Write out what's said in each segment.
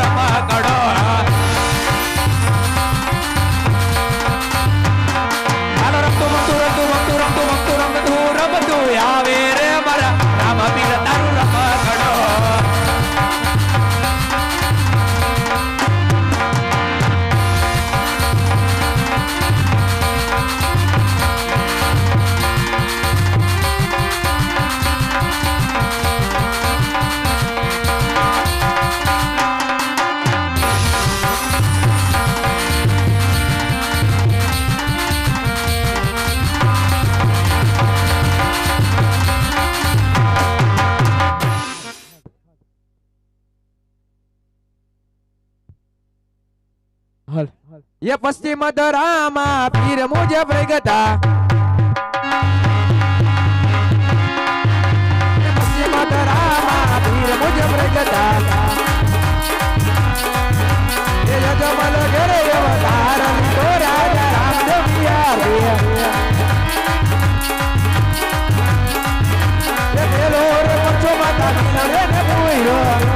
రమాకడో એ પશ્ચિમ ધરામાં પીર મુજબ ગતા. પશ્ચિમ ધરામાં પીર મુજબ ગતા. એ જમલ ઘરે અવતારન તો રાજા રામદેવ રે એ પેલો રે પછો માતા રે ને પોઈરો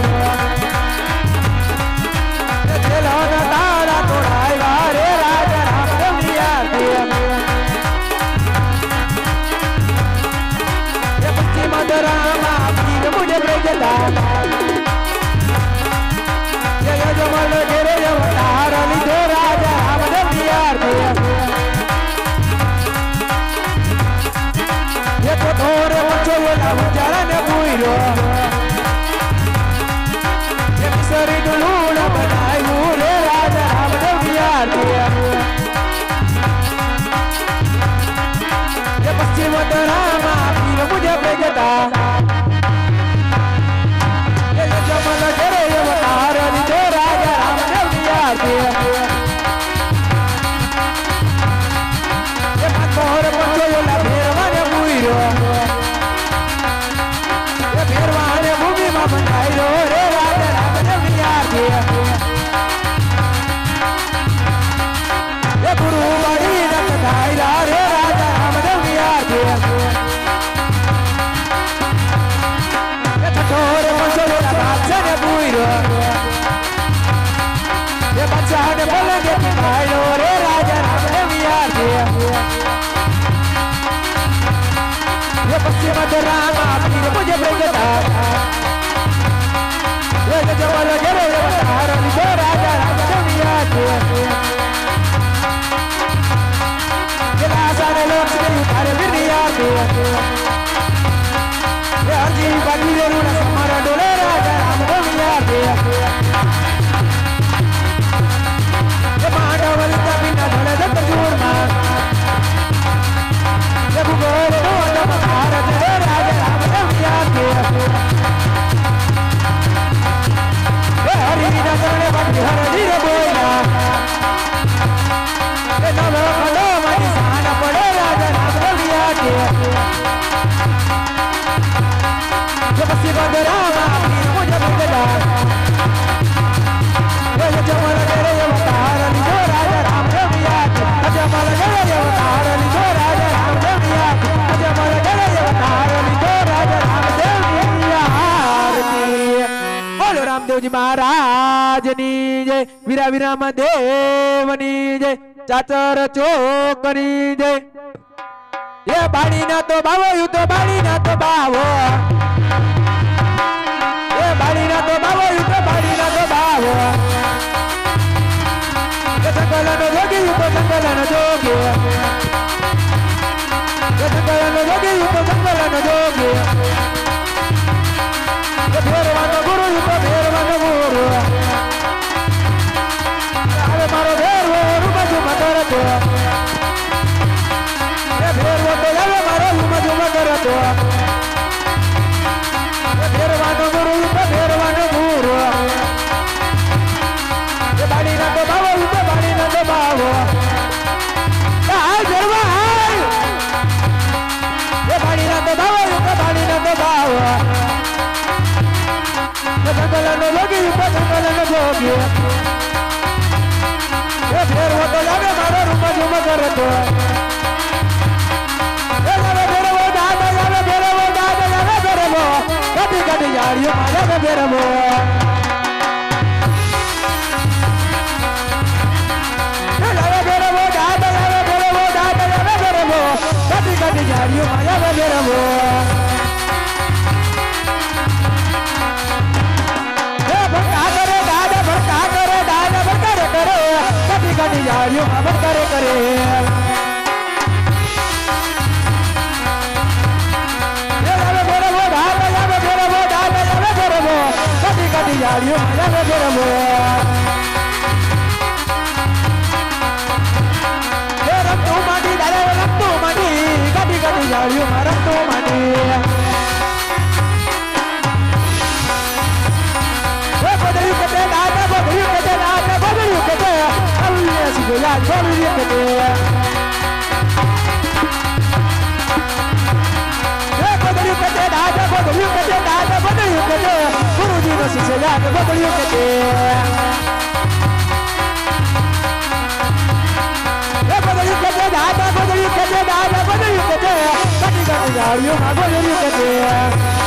Madara રામોજ મહારાજની જય વીરા વિરામ દેવની જય ચાચર ચોકની જય એ બાળી ના તો બાવો યુ તો બાળી ના તો બાવો એ બાળી ના તો બાવો યુ તો બાળી ના તો બાવો સંકલન જોગી યુ તો સંકલન જોગી જોગી પાછળ મેલન જોગી એ ફેર વતો લાગે મારો રૂમ જુમ કરતો એ લાવે ફેરવો દાદા લાવે ફેરવો દાદા લાવે ફેરવો કટી કટી યારીઓ લાવે ફેરવો કટી કટી જાડીઓ માયા વેરવો યારીઓ કામ કરે કરે Diario, ya me quiero mover. Dai, fallo di vedere. ગોદળિયું કે તે દાદા ગોદળિયું કે તે દાદા ગોદળિયું કે તે ગુરુજી નો શિષ્ય યાદ ગોદળિયું કે તે ગોદળિયું કે તે દાદા ગોદળિયું કે તે દાદા ગોદળિયું કે તે ગોદળિયું કે તે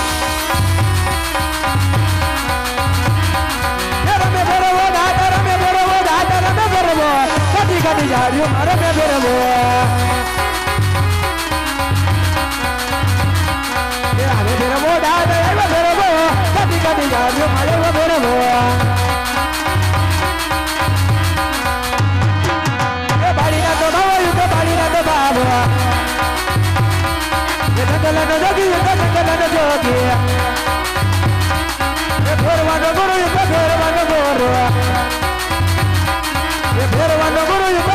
ની જાડીઓ મારે મેં ફેરવો આવે ફેરવો ડાડે આવે ફેરવો કદી કદી જાડીઓ મારે ફેરવો Yeah. Hermano,